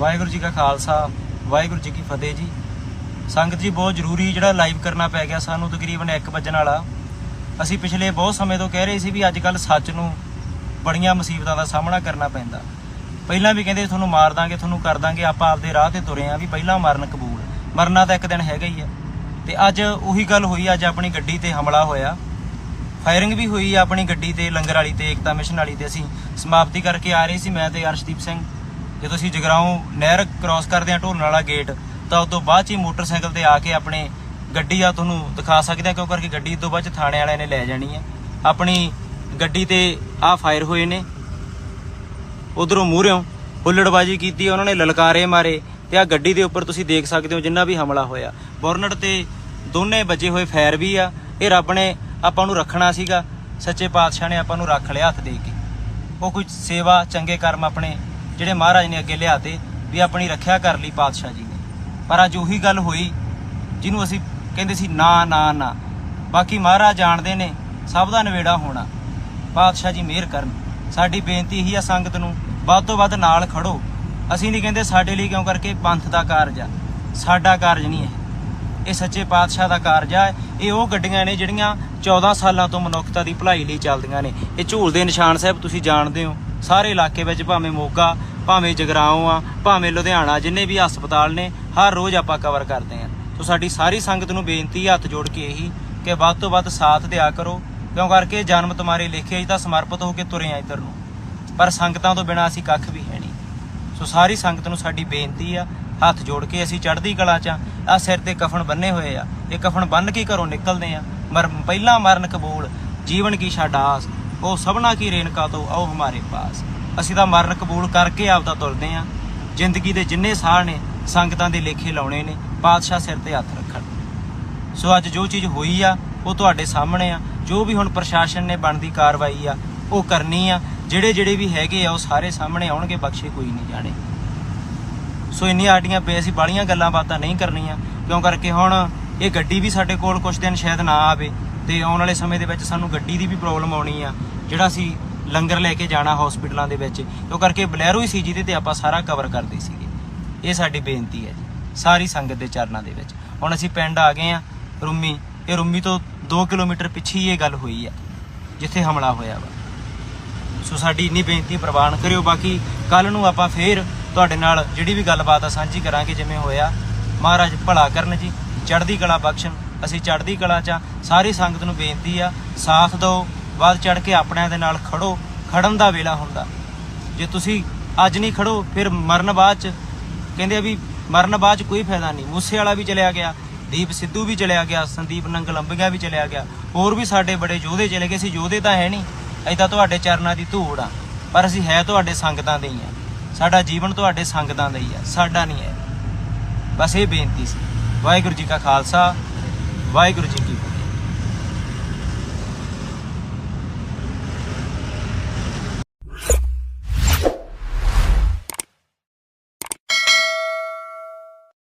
ਵਾਹਿਗੁਰੂ ਜੀ ਕਾ ਖਾਲਸਾ, ਵਾਹਿਗੁਰੂ ਜੀ ਕੀ ਫਤਿਹ ਜੀ। ਸੰਗਤ ਜੀ, ਬਹੁਤ ਜ਼ਰੂਰੀ ਜਿਹੜਾ ਲਾਈਵ ਕਰਨਾ ਪੈ ਗਿਆ ਸਾਨੂੰ ਤਕਰੀਬਨ 1 ਵਜਣ ਵਾਲਾ। ਅਸੀਂ ਪਿਛਲੇ ਬਹੁਤ ਸਮੇਂ ਤੋਂ ਕਹਿ ਰਹੇ ਸੀ ਵੀ ਅੱਜ ਕੱਲ ਸੱਚ ਨੂੰ ਬੜੀਆਂ ਮੁਸੀਬਤਾਂ ਦਾ ਸਾਹਮਣਾ ਕਰਨਾ ਪੈਂਦਾ। ਪਹਿਲਾਂ ਵੀ ਕਹਿੰਦੇ ਤੁਹਾਨੂੰ ਮਾਰ ਦਾਂਗੇ, ਤੁਹਾਨੂੰ ਕਰ ਦਾਂਗੇ, ਆਪਾਂ ਆਪਦੇ ਰਾਹ ਤੇ ਤੁਰੇ ਆਂ ਵੀ ਪਹਿਲਾਂ ਮਰਨ ਕਬੂਲ। ਮਰਨਾ ਤਾਂ ਇੱਕ ਦਿਨ ਹੈਗਾ ਹੀ ਆ। ਤੇ ਅੱਜ ਉਹੀ ਗੱਲ ਹੋਈ, ਅੱਜ ਆਪਣੀ ਗੱਡੀ ਤੇ ਹਮਲਾ ਹੋਇਆ। ਫਾਇਰਿੰਗ ਵੀ ਹੋਈ ਆਪਣੀ ਗੱਡੀ ਤੇ, ਲੰਗਰ ਵਾਲੀ ਤੇ, ਏਕਤਾ ਮਿਸ਼ਨ ਵਾਲੀ ਤੇ ਅਸੀਂ ਸਮਾਪਤੀ ਕਰਕੇ ਆ ਰਹੇ ਸੀ, ਮੈਂ ਤੇ ਅਰਸ਼ਦੀਪ ਸਿੰਘ। ਜਦੋਂ ਅਸੀਂ ਜਗਰਾਉਂ ਨਹਿਰ ਕ੍ਰਾਸ ਕਰਦੇ ਆ ਢੋਲਣ ਵਾਲਾ ਗੇਟ ਤਾਂ ਉਸ ਤੋਂ ਬਾਅਦ ਚ ਹੀ ਮੋਟਰਸਾਈਕਲ ਤੇ ਆ ਕੇ ਆਪਣੇ ਗੱਡੀ ਆ ਤੁਹਾਨੂੰ ਦਿਖਾ ਸਕਦੇ ਆ ਕਿਉਂ ਕਰਕੇ ਗੱਡੀ ਤੋਂ ਬਾਅਦ ਚ ਥਾਣੇ ਵਾਲਿਆਂ ਨੇ ਲੈ ਜਾਣੀ ਹੈ। ਆਪਣੀ ਗੱਡੀ ਤੇ ਆ ਫਾਇਰ ਹੋਏ ਨੇ। ਉਧਰੋਂ ਮੂਹਰਿਓਂ ਹੁੱਲੜਬਾਜੀ ਕੀਤੀ ਉਹਨਾਂ ਨੇ ਲਲਕਾਰੇ ਮਾਰੇ ਤੇ ਆ ਗੱਡੀ ਦੇ ਉੱਪਰ ਤੁਸੀਂ ਦੇਖ ਸਕਦੇ ਹੋ ਜਿੰਨਾ ਵੀ ਹਮਲਾ ਹੋਇਆ। ਬੋਰਨਟ ਤੇ ਦੋਨੇ ਵੱਜੇ ਹੋਏ ਫਾਇਰ ਵੀ ਆ, ਇਹ ਰੱਬ ਨੇ ਆਪਾਂ ਨੂੰ ਰੱਖਣਾ ਸੀਗਾ। ਸੱਚੇ ਪਾਤਸ਼ਾਹ ਨੇ ਆਪਾਂ ਨੂੰ ਰੱਖ ਲਿਆ ਹੱਥ ਦੇ ਕੇ। ਉਹ ਕੁਝ ਸੇਵਾ, ਚੰਗੇ ਕਰਮ ਆਪਣੇ ਜਿਹੜੇ ਮਹਾਰਾਜ ਨੇ ਅੱਗੇ ਲਿਆਤੇ ਵੀ ਆਪਣੀ ਰੱਖਿਆ ਕਰ ਲਈ ਪਾਤਸ਼ਾਹ ਜੀ ਨੇ। ਪਰ ਅੱਜ ਉਹੀ ਗੱਲ ਹੋਈ, ਜਿਹਨੂੰ ਅਸੀਂ ਕਹਿੰਦੇ ਸੀ ਨਾ ਨਾ ਨਾ। ਬਾਕੀ ਮਹਾਰਾਜ ਜਾਣਦੇ ਨੇ, ਸਭ ਦਾ ਨਵੇੜਾ ਹੋਣਾ। ਪਾਤਸ਼ਾਹ ਜੀ ਮਿਹਰ ਕਰਨ। ਸਾਡੀ ਬੇਨਤੀ ਇਹੀ ਆ ਸੰਗਤ ਨੂੰ, ਵੱਧ ਤੋਂ ਵੱਧ ਨਾਲ ਖੜੋ। ਅਸੀਂ ਨਹੀਂ ਕਹਿੰਦੇ ਸਾਡੇ ਲਈ ਕਿਉਂ ਕਰਕੇ ਪੰਥ ਦਾ ਕਾਰਜ ਆ। ਸਾਡਾ ਕਾਰਜ ਨਹੀਂ ਹੈ ਇਹ ਸੱਚੇ ਪਾਤਸ਼ਾਹ ਦਾ ਕਾਰਜ ਆ। ਇਹ ਉਹ ਗੱਡੀਆਂ ਨੇ ਜਿਹੜੀਆਂ 14 ਸਾਲਾਂ ਤੋਂ ਮਨੁੱਖਤਾ ਦੀ ਭਲਾਈ ਲਈ ਚੱਲਦੀਆਂ ਨੇ। ਇਹ ਝੂਲਦੇ ਨਿਸ਼ਾਨ ਸਾਹਿਬ ਤੁਸੀਂ ਜਾਣਦੇ ਹੋ। ਸਾਰੇ ਇਲਾਕੇ ਵਿੱਚ ਭਾਵੇਂ ਮੋਗਾ, ਭਾਵੇਂ ਜਗਰਾਉਂ ਆ, ਭਾਵੇਂ ਲੁਧਿਆਣਾ, ਜਿੰਨੇ ਵੀ ਹਸਪਤਾਲ ਨੇ, ਹਰ ਰੋਜ਼ ਆਪਾਂ ਕਵਰ ਕਰਦੇ ਆ ਸੋ ਸਾਡੀ ਸਾਰੀ ਸੰਗਤ ਨੂੰ ਬੇਨਤੀ ਹੈ ਹੱਥ ਜੋੜ ਕੇ ਇਹੀ ਕਿ ਵੱਧ ਤੋਂ ਵੱਧ ਸਾਥ ਦਿਆ ਕਰੋ। ਕਿਉਂ ਕਰਕੇ ਜਨਮ ਤੁਹਾਰੇ ਲਿਖਿਆ ਜੀ ਤਾਂ ਸਮਰਪਿਤ ਹੋ ਕੇ ਤੁਰੇ ਆ ਇੱਧਰ ਨੂੰ। ਪਰ ਸੰਗਤਾਂ ਤੋਂ ਬਿਨਾ ਅਸੀਂ ਕੱਖ ਵੀ ਹੈ ਨਹੀਂ। ਸੋ ਸਾਰੀ ਸੰਗਤ ਨੂੰ ਸਾਡੀ ਬੇਨਤੀ ਆ, ਹੱਥ ਜੋੜ ਕੇ ਅਸੀਂ ਚੜ੍ਹਦੀ ਕਲਾ ਚ ਆ। ਸਿਰ ਤੇ ਕਫਨ ਬੰਨੇ ਹੋਏ ਆ। ਇਹ ਕਫਨ ਬੰਨ ਕੇ ਘਰੋਂ ਨਿਕਲਦੇ ਆ। ਮਰ ਪਹਿਲਾ ਮਰਨ ਕਬੂਲ, ਜੀਵਨ ਕੀ ਸਾਡਾ ਆਸ। ਉਹ ਸਭਨਾ ਕੀ ਰੇਨਕਾ ਤੋਂ ਆਓ ਹਮਾਰੇ ਪਾਸ। ਅਸੀਂ ਤਾਂ ਮਰਨ ਕਬੂਲ ਕਰਕੇ ਆਪਦਾ ਤੁਰਦੇ ਆ। ਜ਼ਿੰਦਗੀ ਦੇ ਜਿੰਨੇ ਸਾਹ ਨੇ, ਸੰਗਤਾਂ ਦੇ ਲੇਖੇ ਲਾਉਣੇ ਨੇ, ਪਾਤਸ਼ਾਹ ਸਿਰ ਤੇ ਹੱਥ ਰੱਖਣ। ਸੋ ਅੱਜ ਜੋ ਚੀਜ਼ ਹੋਈ ਆ, ਉਹ ਤੁਹਾਡੇ ਸਾਹਮਣੇ ਆ। ਜੋ ਵੀ ਹੁਣ ਪ੍ਰਸ਼ਾਸਨ ਨੇ ਬਣਦੀ ਕਾਰਵਾਈ ਆ, ਉਹ ਕਰਨੀ ਆ। ਜਿਹੜੇ ਜਿਹੜੇ ਵੀ ਹੈਗੇ ਆ, ਉਹ ਸਾਰੇ ਸਾਹਮਣੇ ਆਉਣਗੇ, ਬਖਸ਼ੇ ਕੋਈ ਨਹੀਂ ਜਾਣੇ। ਸੋ ਇੰਨੀਆਂ ਆਡੀਆਂ ਪਏ, ਅਸੀਂ ਬਾਲੀਆਂ ਗੱਲਾਂ ਬਾਤਾਂ ਨਹੀਂ ਕਰਨੀਆਂ। ਕਿਉਂ ਕਰਕੇ ਹੁਣ ਇਹ ਗੱਡੀ ਵੀ ਸਾਡੇ ਕੋਲ ਕੁਝ ਦਿਨ ਸ਼ਾਇਦ ਨਾ ਆਵੇ, ਤੇ ਆਉਣ ਵਾਲੇ ਸਮੇਂ ਦੇ ਵਿੱਚ ਸਾਨੂੰ ਗੱਡੀ ਦੀ ਵੀ ਪ੍ਰੋਬਲਮ ਆਉਣੀ ਆ। ਜਿਹੜਾ ਅਸੀਂ ਲੰਗਰ ਲੈ ਕੇ ਜਾਣਾ ਹਸਪੀਟਲਾਂ ਦੇ ਵਿੱਚ, ਉਹ ਕਰਕੇ ਬਲੈਰੋ ਹੀ ਸੀ ਜਿਹਦੇ ਤੇ ਆਪਾਂ ਸਾਰਾ ਕਵਰ ਕਰਦੇ ਸੀਗੇ। ਇਹ ਸਾਡੀ ਬੇਨਤੀ ਹੈ ਜੀ, ਸਾਰੀ ਸੰਗਤ ਦੇ ਚਰਨਾਂ ਦੇ ਵਿੱਚ। ਹੁਣ ਅਸੀਂ ਪਿੰਡ ਆ ਗਏ ਆ ਰੁੰਮੀ, ਇਹ ਰੁੰਮੀ ਤੋਂ 2 ਕਿਲੋਮੀਟਰ ਪਿੱਛੇ ਹੀ ਇਹ ਗੱਲ ਹੋਈ ਆ, ਜਿੱਥੇ ਹਮਲਾ ਹੋਇਆ ਵਾ। ਸੋ ਸਾਡੀ ਇੰਨੀ ਬੇਨਤੀ ਪ੍ਰਵਾਨ ਕਰਿਓ, ਬਾਕੀ ਕੱਲ ਨੂੰ ਆਪਾਂ ਫੇਰ ਤੁਹਾਡੇ ਨਾਲ ਜਿਹੜੀ ਵੀ ਗੱਲਬਾਤ ਆ ਸਾਂਝੀ ਕਰਾਂਗੇ, ਜਿਵੇਂ ਹੋਇਆ। ਮਹਾਰਾਜ ਭਲਾ ਕਰਨ ਜੀ, ਚੜ੍ਹਦੀ ਕਲਾ ਬਖਸ਼ਣ। ਅਸੀਂ ਚੜ੍ਹਦੀ ਕਲਾ ਚ ਆ। ਸਾਰੀ ਸੰਗਤ ਨੂੰ ਬੇਨਤੀ ਆ, ਸਾਥ ਦਿਓ ਵੱਧ ਚੜ ਕੇ ਆਪਣਿਆਂ ਦੇ ਨਾਲ ਖੜੋ, ਖੜਨ ਦਾ ਵੇਲਾ ਹੁੰਦਾ। ਜੇ ਤੁਸੀਂ ਅੱਜ ਨਹੀਂ ਖੜੋ, ਫਿਰ ਮਰਨ ਬਾਅਦ ਚ ਕਹਿੰਦੇ ਆ ਵੀ ਮਰਨ ਬਾਅਦ ਚ ਕੋਈ ਫਾਇਦਾ ਨਹੀਂ। ਮੂਸੇ ਵਾਲਾ ਵੀ ਚਲਿਆ ਗਿਆ, ਦੀਪ ਸਿੱਧੂ ਵੀ ਚਲਿਆ ਗਿਆ, ਸੰਦੀਪ ਨੰਗਲ ਅੰਬੀਆ ਵੀ ਚਲਿਆ ਗਿਆ। ਹੋਰ ਵੀ ਸਾਡੇ ਬੜੇ ਯੋਧੇ ਚਲੇ ਗਏ ਸੀ, ਯੋਧੇ ਤਾਂ ਹੈ ਨਹੀਂ। ਅਸੀਂ ਤਾਂ ਤੁਹਾਡੇ ਚਰਨਾਂ ਦੀ ਧੂੜ ਆ, ਪਰ ਅਸੀਂ ਹੈ ਤੁਹਾਡੇ ਸੰਗਤਾਂ ਦੇ ਹੀ ਆ। ਸਾਡਾ ਜੀਵਨ ਤੁਹਾਡੇ ਸੰਗਤਾਂ ਦਾ ਹੀ ਆ, ਸਾਡਾ ਨਹੀਂ ਹੈ। ਬਸ ਇਹ ਬੇਨਤੀ ਸੀ। ਵਾਹਿਗੁਰੂ ਜੀ ਕਾ ਖਾਲਸਾ, ਵਾਹਿਗੁਰੂ ਜੀ